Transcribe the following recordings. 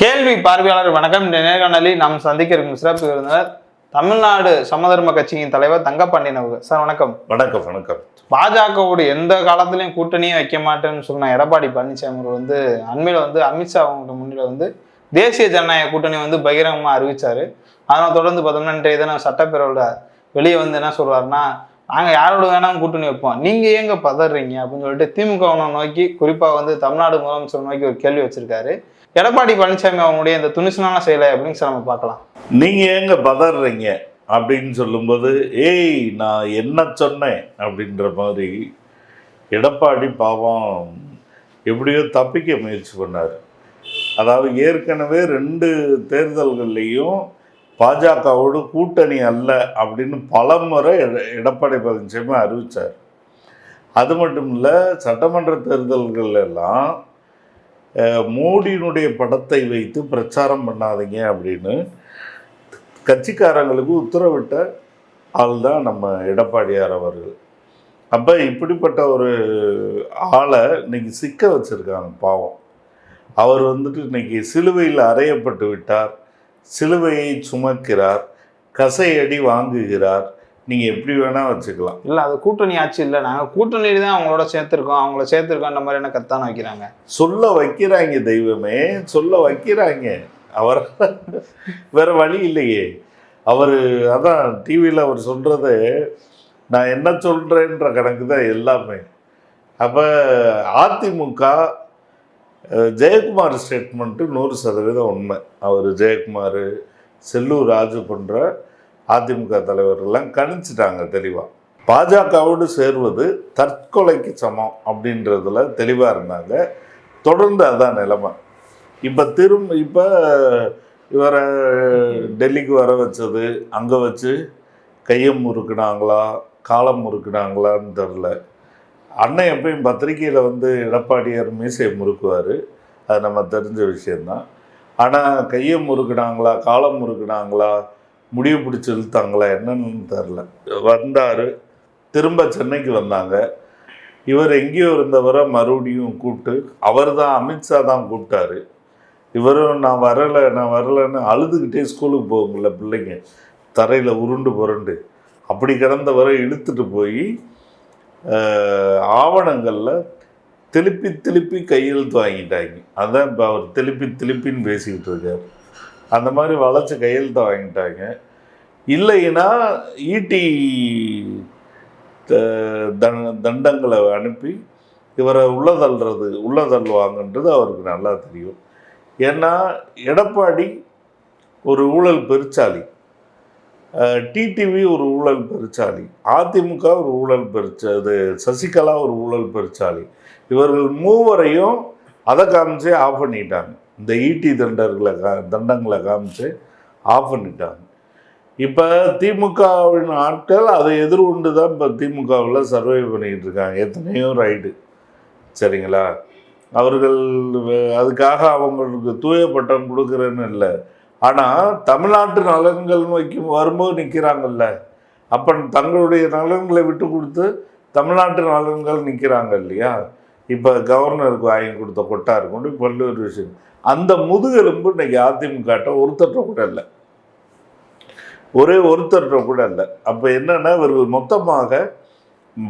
கேள்வி பார்வையாளர் வணக்கம். இந்த நேர்காணலில் நாம் சந்திக்க இருக்கும் சிறப்பு விருந்தினர் தமிழ்நாடு சமதர்ம கட்சியின் தலைவர் தங்கப்பாண்டியன் அவர்கள் சார் வணக்கம். வணக்கம் வணக்கம். பாஜகவோடு எந்த காலத்திலையும் கூட்டணியே வைக்க மாட்டேன்னு சொன்ன எடப்பாடி பழனிசாமி அவர்கள் வந்து அண்மையில் வந்து அமித்ஷா அவங்க முன்னில வந்து தேசிய ஜனநாயக கூட்டணி வந்து பகிரங்கமா அறிவிச்சாரு. அதனை தொடர்ந்து பார்த்தோம்னா இன்றைய தினம் சட்டப்பேரவையோட வெளியே வந்து என்ன சொல்றாருன்னா நாங்க யாரோட வேணாலும் கூட்டணி வைப்போம். நீங்க ஏங்க பதறீங்க? அப்படின்னு சொல்லிட்டு திமுக நோக்கி குறிப்பா வந்து தமிழ்நாடு முதலமைச்சர் நோக்கி ஒரு கேள்வி வச்சிருக்காரு. எடப்பாடி பழனிசாமி அவங்களுடைய இந்த துணிச்சலான செயலை அப்படின்னு சொல்லி நம்ம பார்க்கலாம்? நீங்க ஏங்க பதறீங்க? அப்படின்னு சொல்லும்போது ஏய் நான் என்ன சொன்னேன்? அப்படின்ற மாதிரி எடப்பாடி பாவம் எப்படியோ தப்பிக்க முயற்சி பண்ணார். அதாவது ஏற்கனவே ரெண்டு தேர்தல்கள்லையும் பாஜகவோடு கூட்டணி அல்ல அப்படின்னு பலமுறை எட- எடப்பாடி பழனிசாமி அறிவித்தார் அது மட்டும் இல்லை சட்டமன்ற தேர்தல்கள் எல்லாம் மோடியினுடைய படத்தை வைத்து பிரச்சாரம் பண்ணாதீங்க அப்படின்னு கட்சிக்காரங்களுக்கு உத்தரவிட்ட ஆள் தான் நம்ம எடப்பாடியார் அவர்கள். அப்போ இப்படிப்பட்ட ஒரு ஆளை இன்னைக்கு சிக்க வச்சுருக்காங்க பாவம். அவர் வந்துட்டு இன்னைக்கு சிலுவையில் அறையப்பட்டு விட்டார் சிலுவையை சுமக்கிறார் கசையடி வாங்குகிறார் நீங்கள் எப்படி வேணால் வச்சுக்கலாம். இல்ல அது கூட்டணி ஆட்சி இல்ல. நாங்க கூட்டணியில தான் அவங்களோட சேர்த்திருக்கோம். அவங்கள சேர்த்திருக்கோம் மாதிரி என்ன கத்தான வைக்கிறாங்க. சொல்ல வைக்கிறாங்க தெய்வமே சொல்ல வைக்கிறாங்க. அவர் வேற வழி இல்லையே. அவர் அதான் டிவியில் அவர் சொல்கிறது நான் என்ன சொல்கிறேன்ற கணக்கு தான் எல்லாமே. அப்போ அதிமுக ஜெயக்குமார் ஸ்டேட்மெண்ட்டு நூறு சதவீதம் உண்மை. அவர் ஜெயக்குமார் செல்லூர் ராஜு போன்ற அதிமுக தலைவர்கள்லாம் கணிச்சிட்டாங்க தெளிவாக பாஜகவோடு சேர்வது தற்கொலைக்கு சமம் அப்படின்றதுல தெளிவாக இருந்தாங்க. தொடர்ந்து அதான் நிலைமை. இப்போ திரும்ப இப்போ இவரை டெல்லிக்கு வர வச்சது அங்கே வச்சு கையை முறுக்குனாங்களா காலம் முறுக்குனாங்களான்னு தெரில அண்ணன் எப்பயும் பத்திரிகையில் வந்து எடப்பாடியார் மீசையை முறுக்குவார். அது நம்ம தெரிஞ்ச விஷயந்தான் ஆனால் கையை முறுக்குனாங்களா காலம் முறுக்குனாங்களா முடிவு பிடிச்சி இழுத்தாங்களா என்னன்னு தெரில வந்தார். திரும்ப சென்னைக்கு வந்தாங்க. இவர் எங்கேயோ இருந்தவரை மறுபடியும் கூப்பிட்டு அவர் தான் அமித்ஷா தான் கூப்பிட்டாரு. இவரும் நான் வரலை நான் வரலைன்னு அழுதுகிட்டே ஸ்கூலுக்கு போகுங்கள பிள்ளைங்க. தரையில் உருண்டு புரண்டு. அப்படி கிடந்தவரை இழுத்துட்டு போய் ஆவணங்களில் திருப்பி திருப்பி கையெழுத்து வாங்கிட்டாங்க. அதான் இப்போ அவர் திருப்பி திருப்பின்னு பேசிக்கிட்டு இருக்கார். அந்த மாதிரி வளைச்சு கையெழுத்தை வாங்கிட்டாங்க. இல்லைன்னா ஈட்டி த- தண்ட- தண்டங்களை அனுப்பி இவரை உள்ளதள்ளுறது உள்ள தள்ளுவாங்கன்றது அவருக்கு நல்லா தெரியும். ஏன்னா எடப்பாடி ஒரு ஊழல் பெருச்சாளி. டிடிவி ஒரு ஊழல் பெருச்சாளி. அதிமுக ஒரு ஊழல் பெருச்ச இது சசிகலா ஒரு ஊழல் பெருச்சாளி. இவர்கள் மூவரையும் அதை காமிச்சே ஆஃப் பண்ணிட்டாங்க. இந்த ஈட்டி தண்டர்களை கா தண்டங்களை காமிச்சு ஆஃப் பண்ணிட்டாங்க. இப்போ திமுகவின் ஆட்கள் அதை எதிர்கொண்டு தான் இப்போ திமுகவில் சர்வை பண்ணிக்கிட்டு இருக்காங்க. எத்தனையோ ரைடு சரிங்களா? அவர்கள் அதுக்காக அவங்களுக்கு தூய பட்டம் கொடுக்குறேன்னு இல்லை. ஆனால் தமிழ்நாட்டு நலன்கள் வைக்கும் வரும்போது நிற்கிறாங்கல்ல அப்போ தங்களுடைய நலன்களை விட்டு கொடுத்து தமிழ்நாட்டு நலன்கள் நிற்கிறாங்க இல்லையா? இப்போ கவர்னருக்கு வாங்கி கொடுத்த கொட்டா இருக்கும் பல்வேறு விஷயம். அந்த முதுகெலும்பு இன்றைக்கி அதிமுகட்ட ஒருத்தர்கிட்ட கூட இல்லை. ஒரே ஒருத்தர்கிட்ட கூட இல்லை. அப்போ என்னென்னா இவர்கள் மொத்தமாக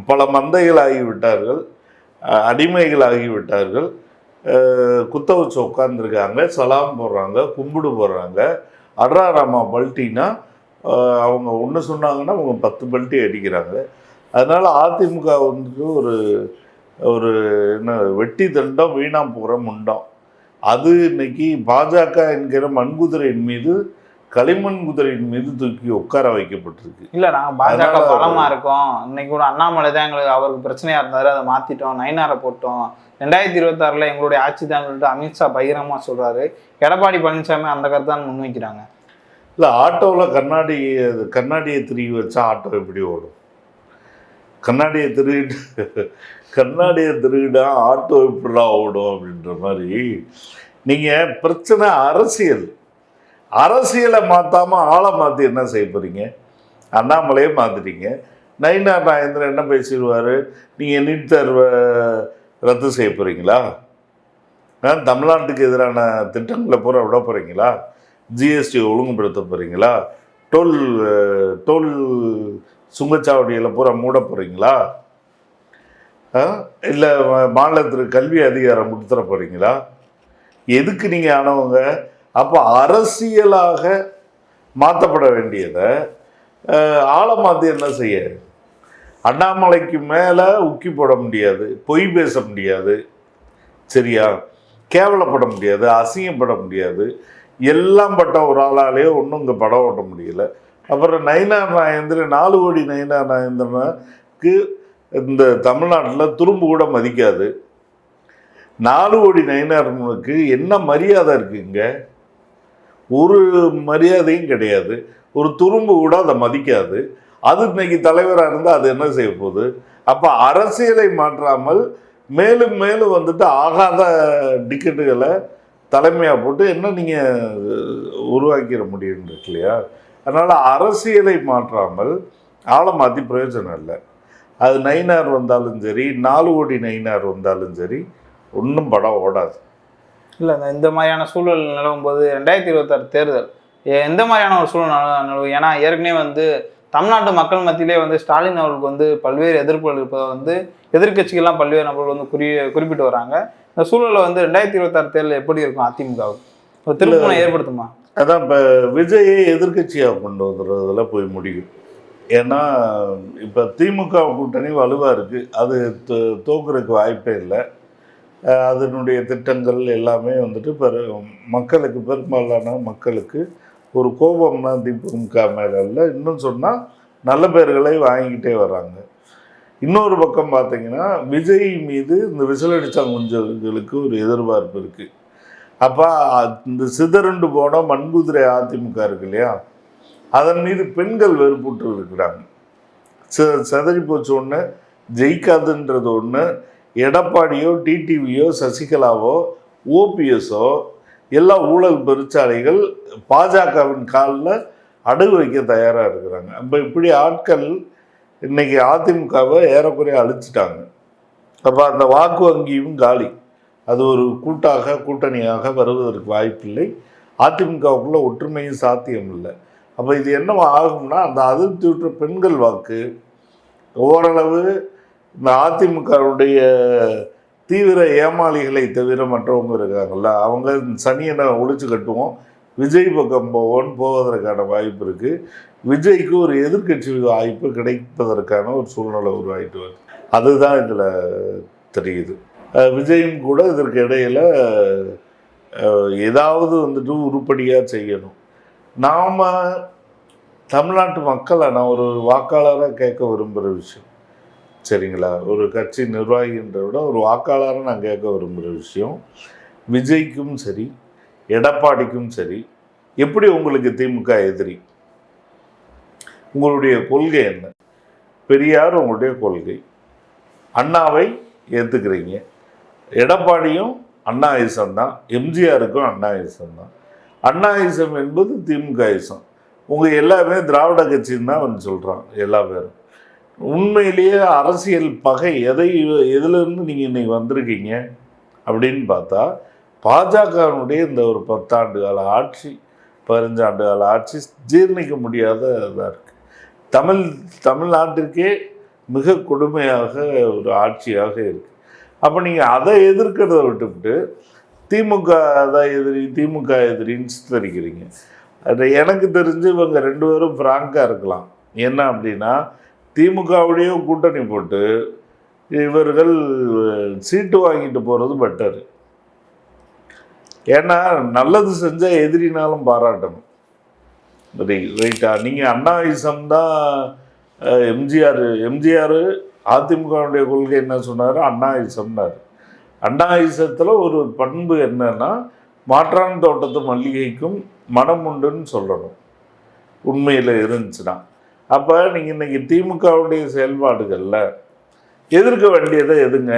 பல மந்தைகள் அடிமைகளாகிவிட்டார்கள் அடிமைகள் குத்த வச்சு உட்காந்துருக்காங்க சலாம் போடுறாங்க கும்பிடு போடுறாங்க. அட்ராராமா பல்ட்டினா அவங்க ஒன்று சொன்னாங்கன்னா அவங்க பத்து பல்ட்டி அடிக்கிறாங்க. அதனால் அதிமுக வந்துட்டு ஒரு ஒரு என்ன வெட்டி தண்டம் வீணா போகிற முண்டம் அது இன்னைக்கு பாஜக என்கிற மண்குதிரையின் மீது களிமண் குதிரையின் மீது தூக்கி உட்கார வைக்கப்பட்டிருக்கு. இல்ல நாங்க பாஜக அதனால பலமா இருக்கோம். இன்னைக்கு கூட அண்ணாமலை தான் எங்களுக்கு அவருக்கு பிரச்சனையா இருந்தாரு. அதை மாத்திட்டோம் நைனாரை போட்டோம். ரெண்டாயிரத்தி இருபத்தாறுல எங்களுடைய ஆட்சி தான் சொல்லிட்டு அமித்ஷா பகிரங்கமா சொல்றாரு. எடப்பாடி பழனிசாமி அந்த கருத்தை தான் முன்வைக்கிறாங்க. இல்லை ஆட்டோவில் கண்ணாடி கண்ணாடியை திருகி வச்சா ஆட்டோ எப்படி ஓடும்? கண்ணாடியை திருகிட்டு கண்ணாடியை திருகிட்டா ஆட்டோ எப்படிடா ஓடும் அப்படின்ற மாதிரி. நீங்கள் பிரச்சனை அரசியல். அரசியலை மாற்றாமல் ஆளை மாற்றி என்ன செய்ய போகிறீங்க அண்ணாமலையே மாற்றிட்டீங்க நயினார் நாயந்திரன் என்ன பேசிடுவார்? நீங்கள் நீட் தேர்வை ரத்து செய்ய போகிறீங்களா அஹ் தமிழ்நாட்டுக்கு எதிரான திட்டங்களை பூரா விட போகிறீங்களா ஜிஎஸ்டி ஒழுங்குபடுத்த போகிறீங்களா டோல் டோல் சுங்கச்சாவடியில் பூரா மூட போகிறீங்களா இல்லை மாநிலத்திற்கு கல்வி அதிகாரம் கொடுத்துட போகிறீங்களா எதுக்கு நீங்கள் ஆனவங்க? அப்போ அரசியலாக மாற்றப்பட வேண்டியதை அஹ், மாற்றி என்ன செய்ய? அண்ணாமலைக்கு மேலே உக்கி போட முடியாது பொய் பேச முடியாது சரியா? கேவலப்பட முடியாது அசிங்கப்பட முடியாது. எல்லாம் பட்ட ஒரு ஆளாலேயே ஒன்றும் இங்கே படம் ஓட்ட முடியல. அப்புறம் நயினார் நாயந்திரன் நாலு கோடி நயினார் நாயந்திரனுக்கு இந்த தமிழ்நாட்டில் துரும்பு கூட மதிக்காது. நாலு கோடி நயினார்னுக்கு என்ன மரியாதை இருக்குங்க? ஒரு மரியாதையும் கிடையாது. ஒரு துரும்பு கூட அதை மதிக்காது. அது இன்னைக்கு தலைவராக இருந்தால் அது என்ன செய்ய போகுது? அப்போ அரசியலை மாற்றாமல் மேலும் மேலும் வந்துட்டு ஆகாத டிக்கெட்டுகளை தலைமையாக போட்டு என்ன நீங்கள் உருவாக்கிட முடியும் இருக்கு இல்லையா? அதனால் அரசியலை மாற்றாமல் ஆளை மாற்றி பிரயோஜனம் இல்லை அது நைனார் வந்தாலும் சரி நாலு கோடி நைனார் வந்தாலும் சரி ஒன்றும் படம் ஓடாது. இல்லை இந்த- மாதிரியான சூழல் நிலவும் போது ரெண்டாயிரத்தி இருபத்தாறு தேர்தல் எந்த மாதிரியான ஒரு சூழல் நிலவு- நிலவும் ஏன்னா ஏற்கனவே வந்து தமிழ்நாட்டு மக்கள் மத்தியிலே வந்து ஸ்டாலின் அவர்களுக்கு வந்து பல்வேறு எதிர்ப்புகள் இருப்பதை வந்து எதிர்க்கட்சிகள்லாம் பல்வேறு நபர்கள் வந்து குறி குறிப்பிட்டு வராங்க. இந்த சூழலில் வந்து ரெண்டாயிரத்தி இருபத்தாறு தேர்தல் எப்படி இருக்கும் அதிமுகவுக்கு? ஒரு திருப்பணம் ஏற்படுத்துமா? அதான் இப்போ விஜயை எதிர்க்கட்சியாக கொண்டு வந்துடுறதுல போய் முடியும். ஏன்னா இப்போ திமுக கூட்டணி வலுவாக இருக்குது அது தோ- தோக்குறதுக்கு வாய்ப்பே இல்லை. அதனுடைய திட்டங்கள் எல்லாமே வந்துட்டு பெரு மக்களுக்கு பெரும்பாலான மக்களுக்கு ஒரு கோபம்னா திமுக மேலே இல்லை. இன்னும் சொன்னால் நல்ல பேர்களை வாங்கிக்கிட்டே வர்றாங்க இன்னொரு பக்கம் பார்த்தீங்கன்னா விஜய் மீது இந்த விசிலடிச்சாங்குஞ்சலுக்கு ஒரு எதிர்பார்ப்பு இருக்குது அப்போ இந்த சிதறுண்டு போன மண்குதிரை அதிமுக இருக்கு இல்லையா? அதன் மீது பெண்கள் வெறுப்புற்று இருக்கிறாங்க. ச- சிதறி போச்சு ஒன்று ஜெயிக்காதுன்றது ஒன்று எடப்பாடியோ டிடிவியோ சசிகலாவோ ஓபிஎஸோ எல்லா ஊழல் பெருச்சாலைகள் பாஜகவின் காலில் அடகு வைக்க தயாராக இருக்கிறாங்க. அப்போ இப்படி ஆட்கள் இன்னைக்கு அதிமுகவை ஏறக்குறைய அழிச்சிட்டாங்க. அப்போ அந்த வாக்கு வங்கியும் காலி. அது ஒரு கூட்டாக கூட்டணியாக வருவதற்கு வாய்ப்பில்லை. அதிமுகவுக்குள்ள ஒற்றுமையும் சாத்தியம் இல்லை. அப்போ இது என்ன ஆகும்னா அந்த அதிருப்தி விட்ட பெண்கள் வாக்கு ஓரளவு இந்த அதிமுகவுடைய தீவிர ஏமாளிகளை தவிர மற்றவங்க இருக்காங்கல்ல அவங்க சனியனை ஒழிச்சு கட்டுவோம் விஜய் பக்கம் போவோன்னு போவதற்கான வாய்ப்பு இருக்குது விஜய்க்கு ஒரு எதிர்க்கட்சி வாய்ப்பு கிடைப்பதற்கான ஒரு சூழ்நிலை உருவாகிட்டு வருது. அதுதான் இதில் தெரியுது. விஜயும் கூட இதற்கு இடையில ஏதாவது வந்துட்டு உருப்படியாக செய்யணும். நாம் தமிழ்நாட்டு மக்களை நான் ஒரு வாக்காளராக கேட்க விரும்புகிற விஷயம். சரிங்களா? ஒரு கட்சி நிர்வாகின்ற விட ஒரு வாக்காளராக நான் கேட்க விரும்புகிற விஷயம். விஜய்க்கும் சரி எடப்பாடிக்கும் சரி எப்படி உங்களுக்கு திமுக எதிரி? உங்களுடைய கொள்கை என்ன? பெரியார் உங்களுடைய கொள்கை. அண்ணாவை ஏற்றுக்கிறீங்க எடப்பாடியும் அண்ணாயுசம் தான் எம்ஜிஆருக்கும் அண்ணா தான். அண்ணாயுசம் என்பது திமுக இசம் உங்கள் எல்லாமே திராவிட கட்சின்னு தான் வந்து சொல்கிறான் எல்லா பேரும். உண்மையிலேயே அரசியல் பகை எதை எதுலேருந்து நீங்கள் இன்றைக்கி வந்திருக்கீங்க அப்படின்னு பார்த்தா பாஜகவினுடைய இந்த ஒரு பத்தாண்டு கால ஆட்சி பதினஞ்சு ஆண்டு கால ஆட்சி ஜீர்ணிக்க முடியாத இதாக இருக்குது தமிழ் தமிழ்நாட்டிற்கே மிக கொடுமையாக ஒரு ஆட்சியாக இருக்குது அப்போ நீங்கள் அதை எதிர்க்கிறத விட்டுவிட்டு திமுக தான் எதிரி திமுக எதிரின்னு சித்தரிக்கிறீங்க. அது எனக்கு தெரிஞ்சு இவங்க ரெண்டு பேரும் ஃப்ராங்காக இருக்கலாம். என்ன அப்படின்னா திமுகவுடைய கூட்டணி போட்டு இவர்கள் சீட்டு வாங்கிட்டு போகிறது பெட்டர் ஏன்னா நல்லது செஞ்சால் எதிரினாலும் பாராட்டணும். ரைட்டா நீங்கள் அண்ணாயிசம் தான் எம்ஜிஆர் எம்ஜிஆர் அதிமுகவுடைய கொள்கை என்ன சொன்னார்? அண்ணாயிசம்னார் அண்ணாயிசத்தில் ஒரு பண்பு என்னன்னா மாற்றான் தோட்டத்து மல்லிகைக்கும் மனம் உண்டுன்னு சொல்லணும். உண்மையில் இருந்துச்சுன்னா. அப்போ நீங்கள் இன்றைக்கி திமுகவுடைய செயல்பாடுகளில் எதிர்க்க வேண்டியதை எதுங்க?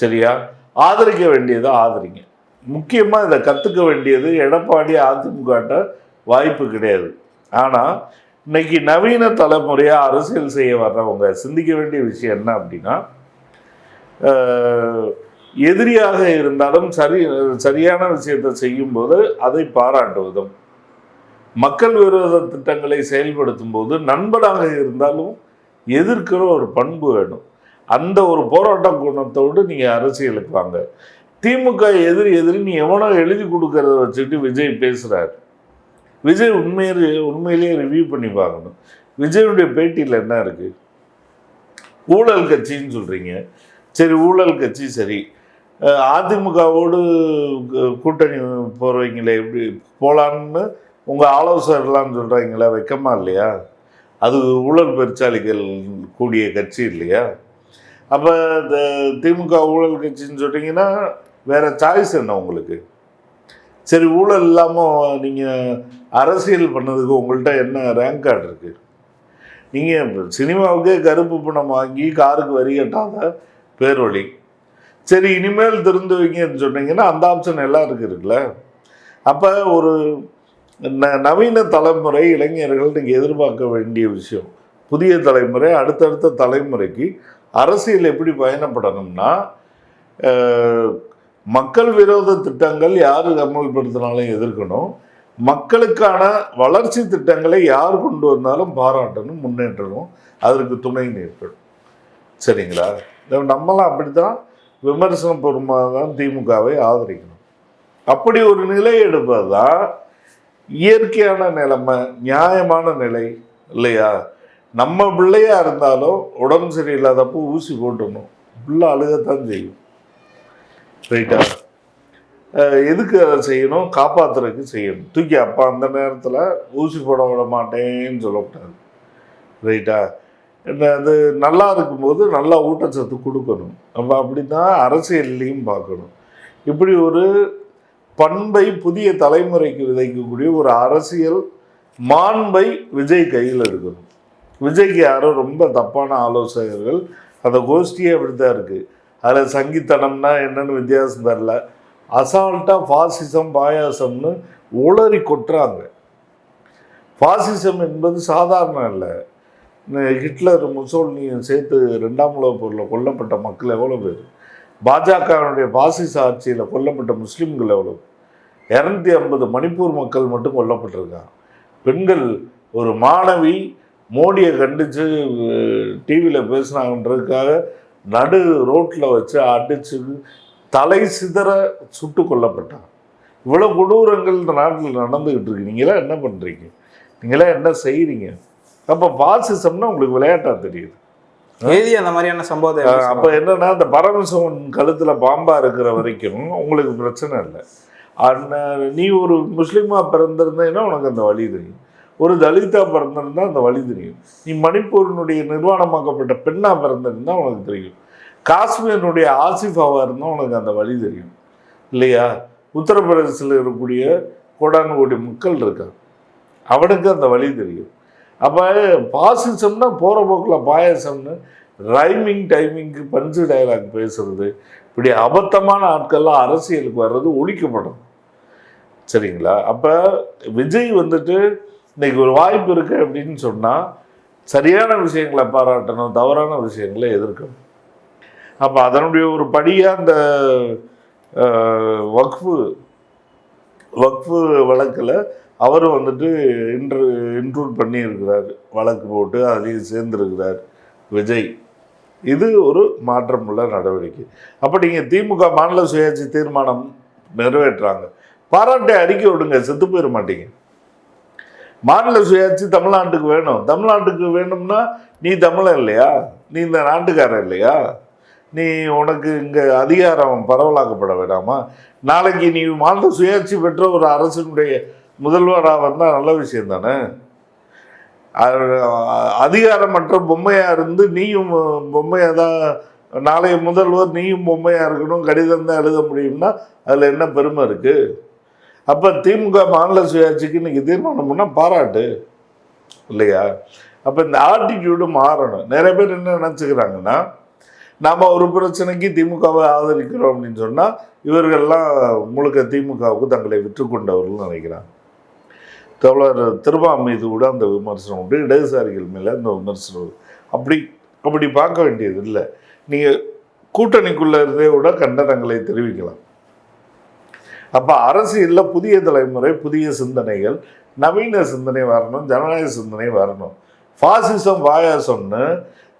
சரியா? ஆதரிக்க வேண்டியதை ஆதரிங்க. முக்கியமாக இதை கற்றுக்க வேண்டியது எடப்பாடி அதிமுகட்ட வாய்ப்பு கிடையாது. ஆனால் இன்னைக்கு நவீன தலைமுறையாக அரசியல் செய்ய வர்றவங்க சிந்திக்க வேண்டிய விஷயம் என்ன அப்படின்னா எதிரியாக இருந்தாலும் சரி சரியான விஷயத்தை செய்யும்போது அதை பாராட்டுவதும் மக்கள் விரோத திட்டங்களை செயல்படுத்தும் போது நண்பனாக இருந்தாலும் எதிர்க்கிற ஒரு பண்பு வேணும். அந்த ஒரு போராட்ட குணத்தோடு நீங்கள் அரசியலுக்கு வாங்க. திமுக எதிரி எதிரி நீ எவனோ எழுதி கொடுக்கறத வச்சுட்டு விஜய் பேசுகிறாரு விஜய் உண்மையிலே உண்மையிலேயே ரிவ்யூ பண்ணி பார்க்கணும். விஜயனுடைய பேட்டியில் என்ன இருக்கு? ஊழல் கட்சின்னு சொல்றீங்க. சரி ஊழல் கட்சி சரி. அதிமுகவோடு கூட்டணி போறவங்களே எப்படி போலான்னு உங்கள் ஆலோசகர்லாம் சொல்கிறாங்களா வைக்கமா இல்லையா? அது ஊழல் பெருச்சாளிகள் கூடிய கட்சி இல்லையா? அப்போ இந்த திமுக ஊழல் கட்சின்னு சொல்கிறீங்கன்னா வேறு சாய்ஸ் என்ன உங்களுக்கு? சரி ஊழல் இல்லாமல் நீங்கள் அரசியல் பண்ணதுக்கு உங்கள்கிட்ட என்ன ரேங்க் கார்டு இருக்குது நீங்கள் சினிமாவுக்கே கருப்பு பணம் வாங்கி காருக்கு வரி கட்டாத பேரொழி சரி இனிமேல் திறந்து வைங்கன்னு சொன்னீங்கன்னா அந்த ஆப்ஷன் எல்லாருக்கும் இருக்குல்ல. அப்போ ஒரு ந- நவீன தலைமுறை இளைஞர்கள் நீங்கள் எதிர்பார்க்க வேண்டிய விஷயம். புதிய தலைமுறை அடுத்தடுத்த தலைமுறைக்கு அரசியல் எப்படி பயணப்படணும்னா மக்கள் விரோத திட்டங்கள் யார் அமல்படுத்தினாலும் எதிர்க்கணும். மக்களுக்கான வளர்ச்சி திட்டங்களை யார் கொண்டு வந்தாலும் பாராட்டணும் முன்னேற்றணும். அதற்கு துணை நிற்கணும். சரிங்களா? இதோ நம்மளாம் அப்படித்தான் விமர்சனபூர்வமாக தான் திமுகவை ஆதரிக்கணும். அப்படி ஒரு நிலை எடுப்பது தான் இயற்கையான நிலைமை நியாயமான நிலை இல்லையா? நம்ம பிள்ளையாக இருந்தாலும் உடம்பு சரியில்லாதப்போ ஊசி போட்டுடணும். பிள்ளை அழுகத்தான் செய்யும். ரைட்டா எதுக்கு அதை செய்யணும்? காப்பாற்றுறதுக்கு செய்யணும். தூக்கி அப்போ அந்த நேரத்தில் ஊசி போட விட மாட்டேன்னு சொல்லக்கூடாது. ரைட்டா? என்ன அது நல்லா இருக்கும்போது நல்லா ஊட்டச்சத்து கொடுக்கணும். நம்ம அப்படி தான் அரசியல்லையும் பார்க்கணும். இப்படி ஒரு பண்பை புதிய தலைமுறைக்கு விதைக்கக்கூடிய ஒரு அரசியல் மாண்பை விஜய் கையில் எடுக்கணும். விஜய்க்கு யாரும் ரொம்ப தப்பான ஆலோசகர்கள். அந்த கோஷ்டியே அப்படித்தான் இருக்குது அதில் சங்கித்தனம்னா என்னன்னு வித்தியாசம் தெரில அசால்ட்டாக ஃபாசிசம் பாயாசம்னு உளறி கொட்டுறாங்க. ஃபாசிசம் என்பது சாதாரணம் இல்லை ஹிட்லர் முசோலினியும் சேர்த்து ரெண்டாம் உலக போரில் கொல்லப்பட்ட மக்கள் எவ்வளோ பேர்? பாஜகவினுடைய பாசிச ஆட்சியில் கொல்லப்பட்ட முஸ்லீம்கள் எவ்வளோ இரநூத்தி ஐம்பது மணிப்பூர் மக்கள் மட்டும் கொல்லப்பட்டிருக்காங்க. பெண்கள் ஒரு மாணவி மோடியை கண்டித்து டிவியில் பேசினாங்கன்றதுக்காக நடு ரோட்டில் வச்சு அடித்து தலை சிதற சுட்டு கொல்லப்பட்டாங்க. இவ்வளோ கொடூரங்கள் இந்த நாட்டில் நடந்துக்கிட்டு இருக்கு. நீங்களாம் என்ன பண்ணுறீங்க நீங்களாம் என்ன செய்கிறீங்க அப்போ பாசிசம்னா உங்களுக்கு விளையாட்டாக தெரியுது. எழுதி அந்த மாதிரியான சம்பவத்தை அப்போ? என்னன்னா இந்த பரமசிவன் கழுத்தில் பாம்பா இருக்கிற வரைக்கும் உங்களுக்கு பிரச்சனை இல்லை. அண்ணா- நீ ஒரு முஸ்லீமா பிறந்திருந்தேன்னா உனக்கு அந்த வழி தெரியும். ஒரு தலிதா பிறந்திருந்தால் அந்த வழி தெரியும். நீ மணிப்பூரினுடைய நிர்வாணமாக்கப்பட்ட பெண்ணா பிறந்திருந்தால் உனக்கு தெரியும். காஷ்மீரினுடைய ஆசிஃபாவாக இருந்தால் உனக்கு அந்த வழி தெரியும். இல்லையா? உத்தரப்பிரதேசத்தில் இருக்கக்கூடிய கோடானு கோடி மக்கள் இருக்காங்க. அவனுக்கு அந்த வழி தெரியும். அப்போ பாசிசம்னா போகிற போக்கில் பாயசம்னு ரைமிங் டைமிங்க்கு பஞ்சு டைலாக் பேசுறது இப்படி அபத்தமான ஆட்கள்லாம் அரசியலுக்கு வர்றது ஒழிக்கப்படும். சரிங்களா? அப்போ விஜய் வந்துட்டு இன்னைக்கு ஒரு வாய்ப்பு இருக்குது அப்படின்னு சொன்னால் சரியான விஷயங்களை பாராட்டணும் தவறான விஷயங்களை எதிர்க்கணும். அப்போ அதனுடைய ஒரு படியாக அந்த வக்ஃபு வக்ஃபு வழக்கில் அவர் வந்துட்டு இன்ட்ரு இன்க்ளூட் பண்ணியிருக்கிறார். வழக்கு போட்டு அதையும் சேர்ந்துருக்கிறார் விஜய். இது ஒரு மாற்றமுள்ள நடவடிக்கை. அப்போ நீங்கள் திமுக மாநில சுயாட்சி தீர்மானம் நிறைவேற்றுறாங்க பாராட்டை அறிக்கை விடுங்க செத்து போயிட மாட்டீங்க. மாநில சுயாட்சி தமிழ்நாட்டுக்கு வேணும். தமிழ்நாட்டுக்கு வேணும்னா நீ தமிழன் இல்லையா? நீ இந்த நாட்டுக்காரன் இல்லையா? நீ உனக்கு இங்கே அதிகாரம் பரவலாக்கப்பட வேண்டாமா? நாளைக்கு நீ மாநில சுயாட்சி பெற்ற ஒரு அரசினுடைய முதல்வராக வந்தால் நல்ல விஷயம் தானே? அதிகாரமற்ற பொம்மையாக இருந்து நீயும் பொம்மையாக தான் நாளைய முதல்வர் நீயும் பொம்மையாக இருக்கணும் கடிதம் தான் எழுத முடியும்னா அதில் என்ன பெருமை இருக்குது அப்போ திமுக மாநில சுயாட்சிக்கு இன்றைக்கி தீர்மானம் பண்ணால் பாராட்டு. இல்லையா? அப்போ இந்த ஆட்டிடியூடு மாறணும். நிறைய பேர் என்ன நினச்சிக்கிறாங்கன்னா நாம் ஒரு பிரச்சனைக்கு திமுகவை ஆதரிக்கிறோம் அப்படின்னு சொன்னால் இவர்கள்லாம் முழுக்க திமுகவுக்கு தங்களை விற்று கொண்டவர்கள் நினைக்கிறாங்க. தோழர் திருபா மீது கூட அந்த விமர்சனம் உண்டு. இடதுசாரிகள் மேலே அந்த விமர்சனம் அப்படி அப்படி பார்க்க வேண்டியது இல்லை. நீங்கள் கூட்டணிக்குள்ளே இருந்தே கூட கண்டனங்களை தெரிவிக்கலாம். அப்போ அரசியலில் புதிய தலைமுறை புதிய சிந்தனைகள் நவீன சிந்தனை வரணும் ஜனநாயக சிந்தனை வரணும். ஃபாசிசம் வாயாசம்னு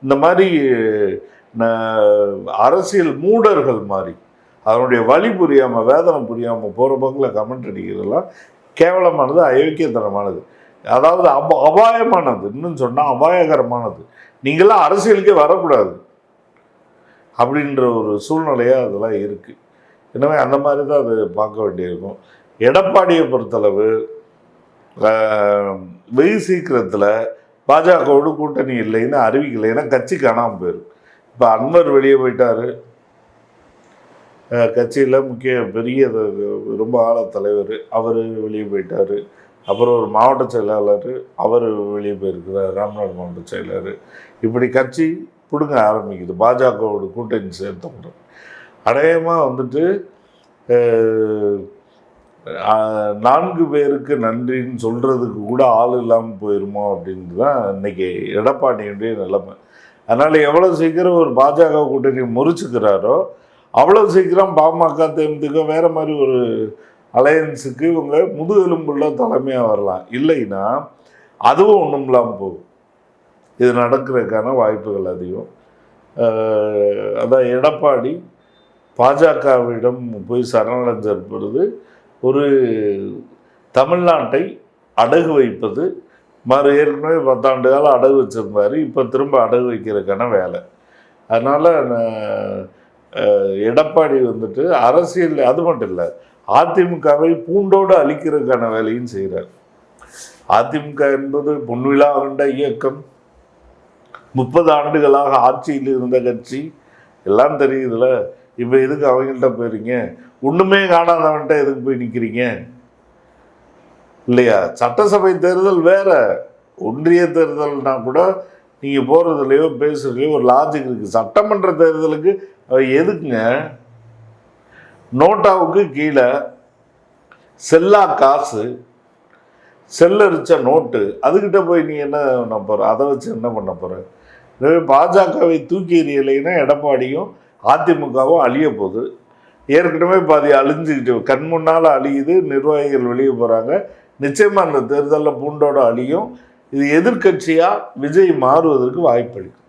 இந்த மாதிரி அரசியல் மூடர்கள் மாதிரி அதனுடைய வழி புரியாமல் வேதனை புரியாமல் போகிற பங்கில் கமெண்ட் அடிக்கிறதெல்லாம் கேவலமானது அயோக்கியத்தனமானது. அதாவது அப அபாயமானது. இன்னும் சொன்னால் அபாயகரமானது. நீங்களாம் அரசியலுக்கே வரக்கூடாது. அப்படின்ற ஒரு சூழ்நிலையாக அதெல்லாம் இருக்குது எனவே அந்த மாதிரி தான் அது பார்க்க வேண்டியிருக்கும். எடப்பாடியை பொறுத்தளவு வெகு சீக்கிரத்தில் பாஜகவோடு கூட்டணி இல்லைன்னு அறிவிக்கலைன்னா கட்சி காணாமல் போயிடும் இப்போ அன்வர் வெளியே போயிட்டாரு. கட்சியில் முக்கிய பெரிய ரொம்ப ஆழ தலைவர். அவர் வெளியே போயிட்டார். அப்புறம் ஒரு மாவட்ட செயலாளர் அவர் வெளியே போயிருக்கிறார். ராம்நாத் மாவட்ட செயலாளர். இப்படி கட்சி பிடுங்க ஆரம்பிக்குது. பாஜகவோட கூட்டணி சேர்த்தவங்க அநேகமாக வந்துட்டு நான்கு பேருக்கு நன்றின்னு சொல்கிறதுக்கு கூட ஆள் இல்லாமல் போயிருமோ அப்படின்ட்டு தான் இன்னைக்கு எடப்பாடியுடைய நிலைமை. அதனால் எவ்வளோ சீக்கிரம் ஒரு பாஜக கூட்டணி முறிச்சுக்கிறாரோ அவ்வளோ சீக்கிரம் பாமக தேமுதிக வேறு மாதிரி ஒரு அலையன்ஸுக்கு இவங்க முதுகெலும்புள்ள தலைமையாக வரலாம். இல்லைன்னா அதுவும் ஒன்றும் இல்லாமல் போகும். இது நடக்கிறதுக்கான வாய்ப்புகள் அதிகம். அதான் எடப்பாடி பாஜகவிடம் போய் சரணடைஞ்சிருப்பது ஒரு தமிழ்நாட்டை அடகு வைப்பது மறு ஏற்கனவே பத்தாண்டு காலம் அடகு வச்சுருந்தார் இப்போ திரும்ப அடகு வைக்கிறதுக்கான வேலை. அதனால் எடப்பாடி வந்துட்டு அரசியல் அது மட்டும் இல்லை அதிமுகவை பூண்டோடு அழிக்கிறதுக்கான வேலையும் செய்கிறார் அதிமுக என்பது பொன்விழா கொண்ட இயக்கம். முப்பது ஆண்டுகளாக ஆட்சியில் இருந்த கட்சி. எல்லாம் தெரியுதுல்ல இப்போ எதுக்கு அவங்கள்ட்ட போயிருங்க? ஒன்றுமே காணாதவன்ட்ட எதுக்கு போய் நிற்கிறீங்க இல்லையா? சட்டசபை தேர்தல் வேற. ஒன்றிய தேர்தல்னா கூட நீங்கள் போகிறதுலையோ பேசுகிறதுலையோ ஒரு லாஜிக் இருக்குது சட்டமன்ற தேர்தலுக்கு அவர் எதுக்குங்க? நோட்டாவுக்கு கீழே செல்லா காசு செல்லரிச்ச நோட்டு அதுக்கிட்ட போய் நீ என்ன பண்ண போகிற அதை வச்சு என்ன பண்ண போகிற எனவே பாஜகவை தூக்கி எறியலைன்னா எடப்பாடியும் அதிமுகவும் அழிய போகுது. ஏற்கனவே பாதி அழிஞ்சுக்கிட்டு கண் முன்னால் அழியுது நிர்வாகிகள் வெளியே போகிறாங்க நிச்சயமாக அந்த தேர்தலில் பூண்டோட அழியும். இது எதிர்க்கட்சியாக விஜய் மாறுவதற்கு வாய்ப்பளிக்கும்.